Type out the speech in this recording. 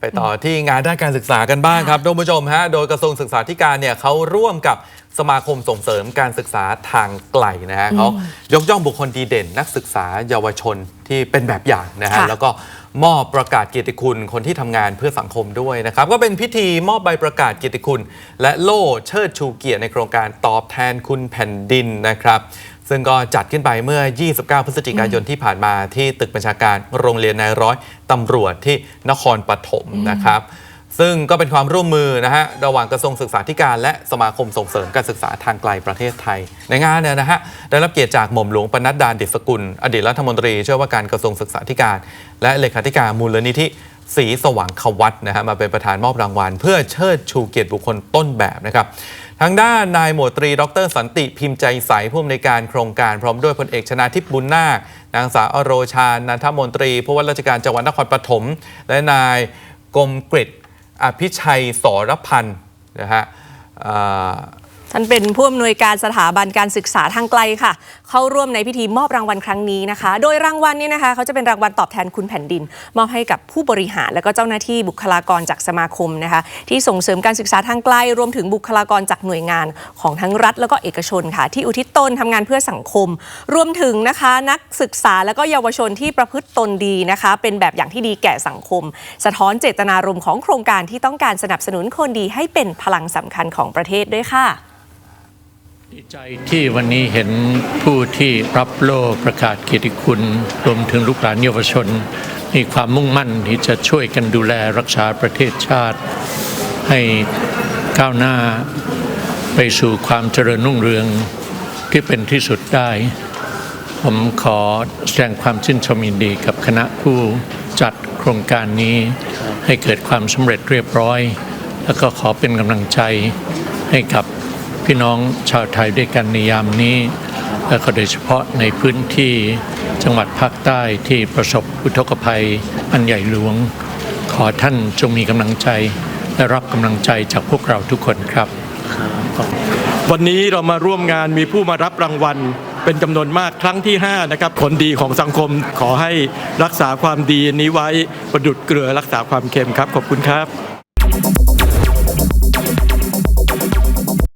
ไปต่อที่งานด้านการศึกษากันบ้างครับท่านผู้ชมฮะโดยกระทรวงศึกษาธิการเนี่ยเขาร่วมกับสมาคมส่งเสริมการศึกษาทางไกลนะฮะเขายกย่องบุคคลดีเด่น นักศึกษาเยาวชนที่เป็นแบบอย่างนะฮะค่ะแล้วก็มอบประกาศเกียรติคุณคนที่ทำงานเพื่อสังคมด้วยนะครับ ก็เป็นพิธีมอบใบประกาศเกียรติคุณ และโล่เชิดชูเกียรติในโครงการตอบแทนคุณแผ่นดินนะครับ ซึ่งก็จัดขึ้นไปเมื่อ 29 พฤศจิกายนที่ผ่านมาที่ตึกบัญชาการโรงเรียนนายร้อยตำรวจที่นครปฐมนะครับ ซึ่งก็เป็นความร่วมมือนะฮะระหว่างกระทรวงศึกษาธิการ และสมาคมส่งเสริมการศึกษาทางไกลประเทศไทย ในงานเนี่ยนะฮะได้รับเกียรติจากหม่อมหลวงปนัดดาดิษกุล อดีตรัฐมนตรีช่วยว่าการกระทรวงศึกษาธิการ และเลขาธิการมูลนิธิ ศรีสว่างควัตนะฮะมาเป็นประธานมอบรางวัล เพื่อเชิดชูเกียรติบุคคลต้นแบบนะครับทางด้านนายหมวดตรี ดร สันติพิมพ์ใจใสผู้อำนวยการโครงการพร้อมด้วยพลเอกชนาทิพย์บุญนาคนางสาวอโรชานันทมนตรีผู้ว่าราชการจังหวัดนครปฐมและนายกรมกฤษอภิชัยสรพันธ์นะฮะ ท่านเป็นผู้อำนวยการสถาบันการศึกษาทางไกลค่ะ เข้าร่วมในพิธีมอบรางวัลครั้งนี้นะคะ โดยรางวัลนี้นะคะเขาจะเป็นรางวัลตอบแทนคุณแผ่นดิน มอบให้กับผู้บริหารและก็เจ้าหน้าที่บุคลากรจากสมาคมนะคะ ที่ส่งเสริมการศึกษาทางไกล รวมถึงบุคลากรจากหน่วยงานของทั้งรัฐ แล้วก็เอกชนค่ะ ที่อุทิศตนทำงานเพื่อสังคม รวมถึงนะคะนักศึกษาและก็เยาวชนที่ประพฤติตนดีนะคะ เป็นแบบอย่างที่ดีแก่สังคม สะท้อนเจตนารมณ์ของโครงการที่ต้องการสนับสนุนคนดีให้เป็นพลังสำคัญของประเทศด้วยค่ะ ดีใจที่วันนี้เห็นผู้ที่รับโล่ประกาศเกียรติคุณรวมถึงลูกหลานเยาวชน มีความมุ่งมั่นที่จะช่วยกันดูแลรักษาประเทศชาติ ให้ก้าวหน้าไปสู่ความเจริญรุ่งเรืองที่เป็นที่สุดได้ ผมขอแสดงความชื่นชมยินดีกับคณะผู้จัดโครงการนี้ ให้เกิดความสำเร็จเรียบร้อย แล้วก็ขอเป็นกำลังใจให้กับ พี่น้องชาวไทยด้วยกันในยามนี้และโดยเฉพาะในพื้นที่จังหวัดภาคใต้ที่ประสบอุทกภัยอันใหญ่หลวง ขอท่านจงมีกำลังใจ และรับกำลังใจจากพวกเราทุกคนครับ วันนี้เรามาร่วมงานมีผู้มารับรางวัลเป็นจำนวนมากครั้งที่ 5 นะครับผลดีของสังคมขอให้รักษาความดีนี้ไว้ประดุดเกลือรักษาความเค็มครับ ขอบคุณครับ